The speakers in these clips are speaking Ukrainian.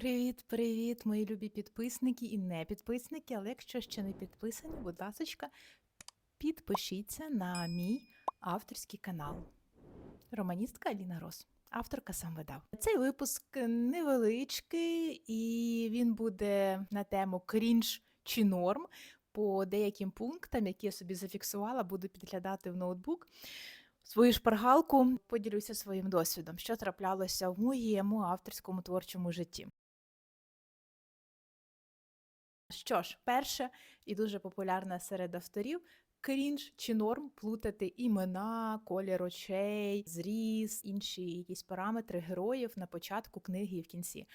Привіт, привіт, мої любі підписники і не підписники. Але якщо ще не підписані, будь ласка, підпишіться на мій авторський канал. Романістка Аліна Рос. Авторка сам видав. Цей випуск невеличкий, і він буде на тему крінж чи норм. По деяким пунктам, які я собі зафіксувала, буду підглядати в ноутбук. Свою шпаргалку поділюся своїм досвідом, що траплялося в моєму авторському творчому житті. Що ж, перше і дуже популярне серед авторів крінж чи норм плутати імена, колір очей, зріз, інші якісь параметри героїв на початку книги і в кінці.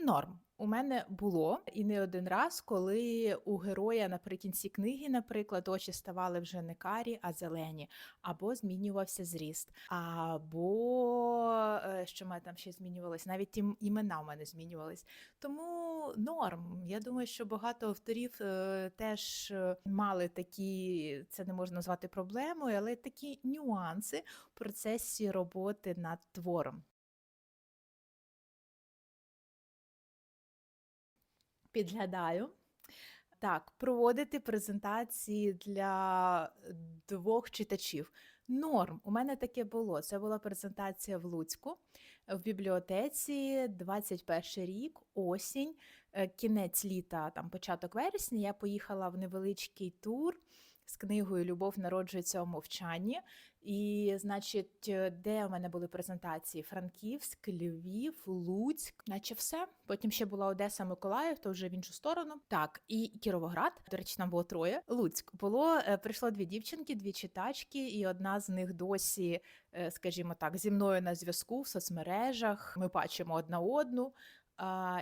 Норм. У мене було і не один раз, коли у героя наприкінці книги, наприклад, очі ставали вже не карі, а зелені, або змінювався зріст, або е, що мене там ще змінювалось, навіть ім- імена в мене змінювались. Тому норм. Я думаю, що багато авторів е, теж е, мали такі, це не можна назвати проблемою, але такі нюанси в процесі роботи над твором. Підглядаю. Так, проводити презентації для двох читачів. Норм. У мене таке було. Це була презентація в Луцьку в бібліотеці 21 рік, осінь, е, кінець літа, там початок вересня. Я поїхала в невеличкий тур з книгою Любов народжується у мовчанні. І, значить, е, де у мене були презентації? Франківськ, Львів, Луцьк, наче все. Потім ще була Одеса, Миколаїв, то вже в іншу сторону. Так, і Кіровоград. До речі, там було троє. Луцьк було е, прийшло дві дівчинки, дві читачки, і одна з них досі, е, скажімо так, зі мною на зв'язку в соцмережах. Ми бачимо одна одну.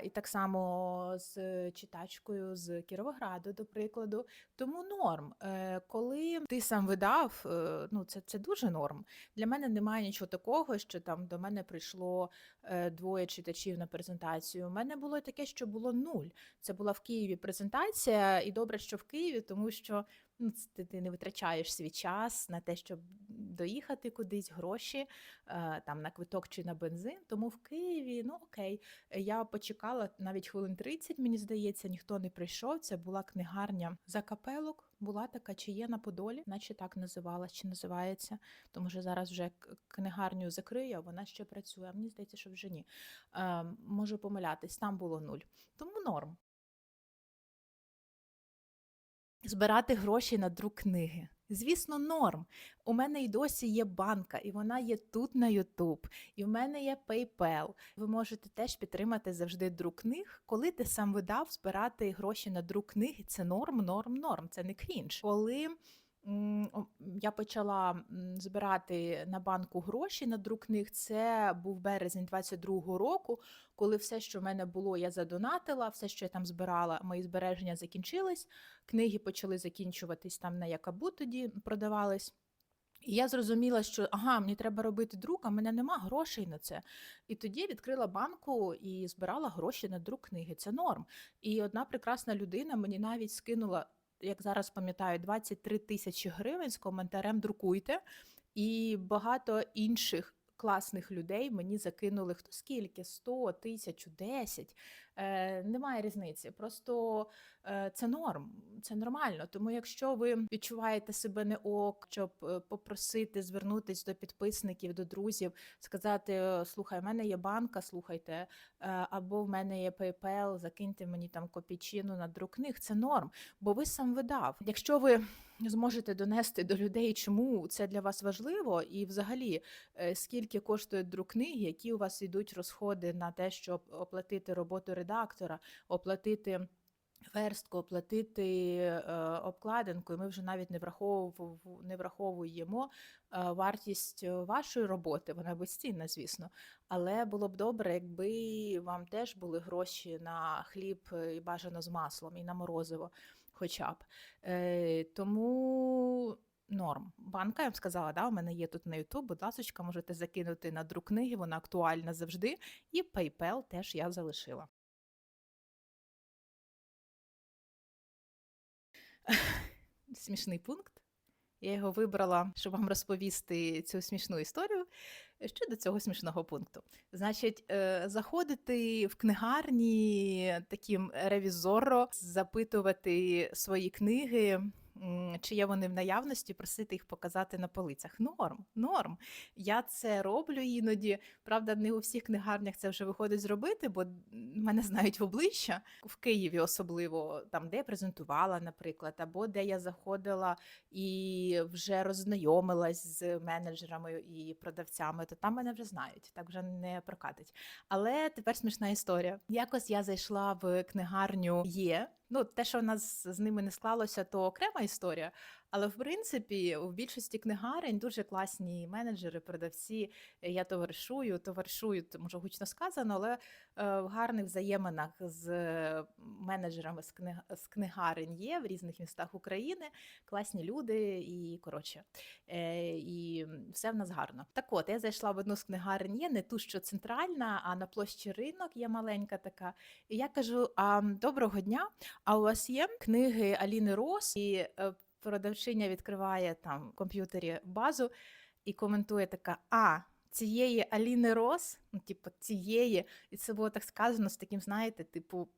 І так само з читачкою з Кіровограду, до прикладу. Тому норм. Е, коли ти сам видав, е, ну це, це дуже норм. Для мене немає нічого такого, що там до мене прийшло е, двоє читачів на презентацію. У мене було таке, що було нуль. Це була в Києві презентація, і добре, що в Києві, тому що ну, ц- ти, не витрачаєш свій час на те, щоб доїхати кудись, гроші е, там на квиток чи на бензин. Тому в Києві, ну окей, я почекала навіть хвилин 30, мені здається, ніхто не прийшов. Це була книгарня закапелок. Була така, чи є на Подолі, наче так називалась, чи називається. Тому що зараз вже книгарню закрию, а вона ще працює. Мені здається, що вже ні. Е, можу помилятись, там було нуль. Тому норм. Збирати гроші на друк книги. Звісно, норм. У мене й досі є банка, і вона є тут на YouTube, і в мене є PayPal. Ви можете теж підтримати завжди друк книг. Коли ти сам видав, збирати гроші на друк книги це норм, норм, норм. Це не крінж. Коли я почала збирати на банку гроші на друк книг, це був березень 22-го року, коли все, що в мене було, я задонатила, все, що я там збирала, мої збереження закінчились книги почали закінчуватись там на Якабу тоді продавались. І я зрозуміла, що ага, мені треба робити друк, а мене нема грошей на це. І тоді відкрила банку і збирала гроші на друк книги. Це норм. І одна прекрасна людина мені навіть скинула, як зараз пам'ятаю, 23 тисячі гривень з коментарем друкуйте. І багато інших класних людей мені закинули хто скільки, 100, тисячу, 10. Е, немає різниці. Просто е, це норм, це нормально. Тому якщо ви відчуваєте себе не ок, щоб е, попросити звернутись до підписників, до друзів, сказати: «Е, слухай, в мене є банка, слухайте, або в мене є PayPal, закиньте мені там копійчину на друк книг, це норм, бо ви сам видав. Якщо ви зможете донести до людей, чому це для вас важливо, і взагалі скільки коштує друк книги, які у вас йдуть розходи на те, щоб оплатити роботу редактора, оплатити. Верстку оплатити е, обкладинку, і ми вже навіть не враховуємо, не враховуємо е, вартість е, вашої роботи. Вона безцінна, звісно. Але було б добре, якби вам теж були гроші на хліб і бажано з маслом, і на морозиво, хоча б. Тому норм. Банка, я вам сказала, да, у мене є тут на YouTube, будь ласка, можете закинути на друк книги, вона актуальна завжди. І PayPal теж я залишила. Смішний пункт. Я його вибрала, щоб вам розповісти цю смішну історію. щодо цього смішного пункту? Значить, е, заходити в книгарні таким ревізоро, запитувати свої книги. Чи є вони в наявності, просити їх показати на полицях. Норм, норм. Я це роблю іноді. Правда, не у всіх книгарнях це вже виходить зробити, бо мене знають в обличчя в Києві, особливо там, де я презентувала, наприклад, або де я заходила і вже роззнайомилась з менеджерами і продавцями, то там мене вже знають, так вже не прокатить. Але тепер смішна історія. Якось я зайшла в книгарню Є. Ну, те, що в нас з ними не склалося, то окрема історія. Але в принципі, в більшості книгарень дуже класні менеджери, продавці. Я товаришую, товаришую, то може гучно сказано, але е, в гарних взаєминах з е, менеджерами з, книг... з книгарень є в різних містах України. Класні люди, і коротше, е, і все в нас гарно. Так от, я зайшла в одну з книгарень, є не ту, що центральна, а на площі ринок є маленька така. І я кажу: а, доброго дня! А у вас є книги Аліни Рос і продавчиня відкриває там в комп'ютері базу і коментує така: А, цієї Аліни Рос, ну, типу, цієї, і це було так сказано з таким, знаєте, типу.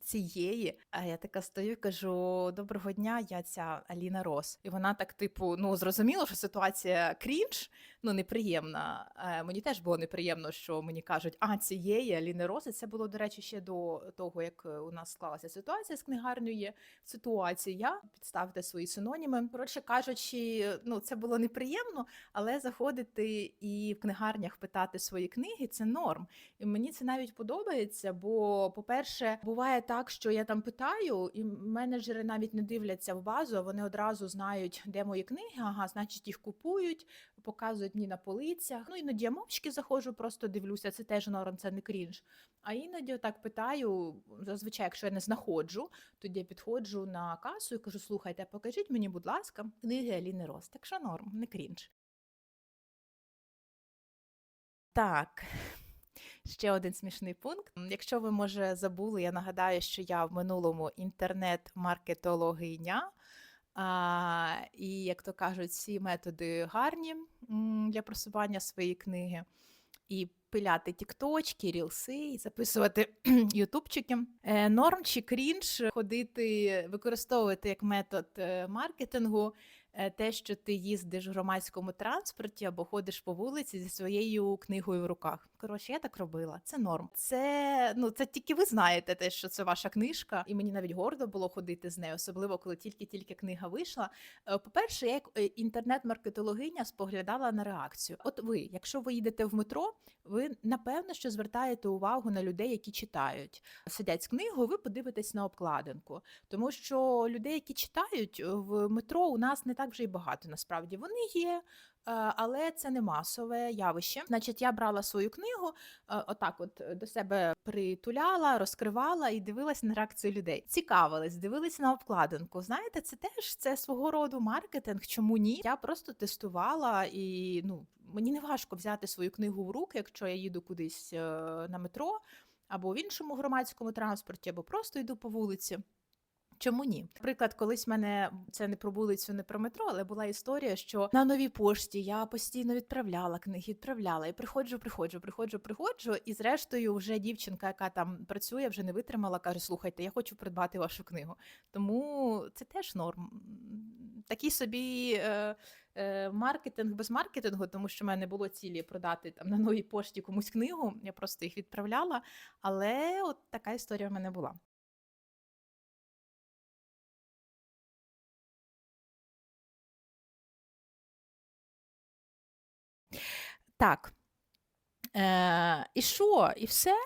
Цієї, а я така стою і кажу: доброго дня, я ця Аліна Рос. І вона так, типу, ну зрозуміло, що ситуація крінж, ну неприємна. Е, мені теж було неприємно, що мені кажуть, а цієї Аліни Рос. Це було, до речі, ще до того, як е, у нас склалася ситуація з книгарнею. Ситуація, підставте свої синоніми. Коротше кажучи, ну це було неприємно, але заходити і в книгарнях питати свої книги це норм. І мені це навіть подобається, бо, по-перше, буває так, що я там питаю, і менеджери навіть не дивляться в базу, вони одразу знають, де мої книги. Ага, значить, їх купують, показують мені на полицях. Ну іноді я мовчки заходжу, просто дивлюся. Це теж норм, це не крінж. А іноді так питаю. Зазвичай, якщо я не знаходжу, тоді я підходжу на касу і кажу: слухайте, покажіть мені, будь ласка, книги Аліни Рос. Так що норм, не крінж. Так. Ще один смішний пункт. Якщо ви, може, забули, я нагадаю, що я в минулому інтернет-маркетологиня. І, як то кажуть, всі методи гарні для просування своєї книги. І пиляти тікточки, рілси, і записувати ютубчики. Е, норм чи крінж ходити, використовувати як метод е, маркетингу те, що ти їздиш в громадському транспорті або ходиш по вулиці зі своєю книгою в руках. Коротше, я так робила. Це норм. Це ну це тільки ви знаєте те, що це ваша книжка, і мені навіть гордо було ходити з нею, особливо коли тільки-тільки книга вийшла. Е, По-перше, я як е, інтернет-маркетологиня споглядала на реакцію. От ви, якщо ви їдете в метро, ви напевно що звертаєте увагу на людей, які читають. Сидять з книгою, ви подивитесь на обкладинку, тому що людей, які читають в метро, у нас не так вже й багато. Насправді вони є. е, Але це не масове явище. Значить, я брала свою книгу, е, отак, от до себе притуляла, розкривала і дивилась на реакцію людей. Цікавилась, дивилась на обкладинку. Знаєте, це теж це свого роду маркетинг. Чому ні? Я просто тестувала і ну мені не важко взяти свою книгу в руки, якщо я їду кудись е, на метро або в іншому громадському транспорті, або просто йду по вулиці. Чому ні? Наприклад, колись мене це не про вулицю, не про метро, але була історія, що на новій пошті я постійно відправляла книги, відправляла і приходжу, приходжу, приходжу, приходжу. І зрештою, вже дівчинка, яка там працює, вже не витримала, каже: Слухайте, я хочу придбати вашу книгу. Тому це теж норм. Такий собі е, е, маркетинг без маркетингу, тому що в мене було цілі продати там на новій пошті комусь книгу. Я просто їх відправляла. Але от така історія в мене була. Так. Е, і що? І все? Е,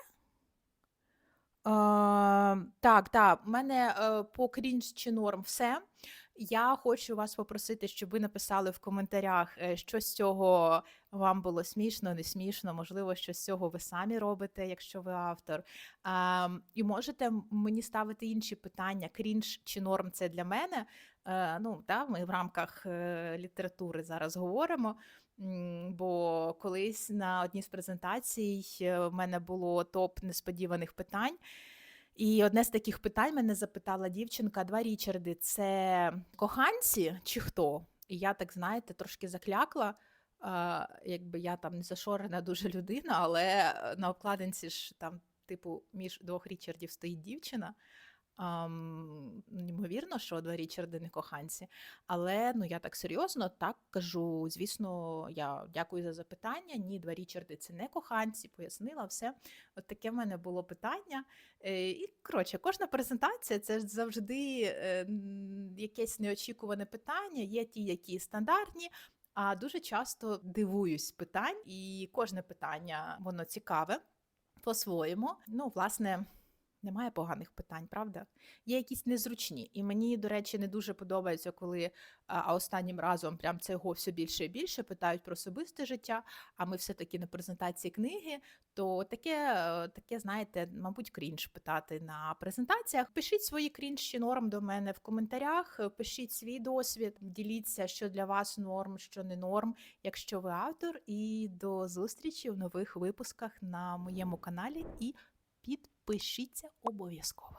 так, так, в мене е, по крінж чи норм все. Я хочу вас попросити, щоб ви написали в коментарях, е, що з цього вам було смішно, не смішно, можливо, що з цього ви самі робите, якщо ви автор. А, і можете мені ставити інші питання: крінж чи норм це для мене. Е, ну, да, ми в рамках е, літератури зараз говоримо. Бо колись на одній з презентацій е, в мене було топ несподіваних питань. І одне з таких питань мене запитала дівчинка: два Річарди це коханці чи хто? І я так, знаєте, трошки заклякла. а, якби я там не зашорена дуже людина, але на обкладинці ж там, типу, між двох Річардів стоїть дівчина. Ймовірно, що два Річарди не коханці. Але ну я так серйозно так кажу. Звісно, я дякую за запитання. Ні, два Річарди це не коханці, пояснила все. От таке в мене було питання. Е, і коротше, кожна презентація це ж завжди е, якесь неочікуване питання. Є ті, які стандартні. А дуже часто дивуюсь питань, і кожне питання воно цікаве по-своєму. Ну, власне, немає поганих питань, правда? Є якісь незручні. І мені, до речі, не дуже подобається, коли а, а останнім разом прям цього все більше і більше питають про особисте життя. А ми все-таки на презентації книги. То таке, е, таке, знаєте, мабуть, крінж питати на презентаціях. Пишіть свої крінж чи норм до мене в коментарях. е, Пишіть свій досвід, діліться, що для вас норм, що не норм, якщо ви автор. І до зустрічі в нових випусках на моєму каналі. І Підпишіться обов'язково.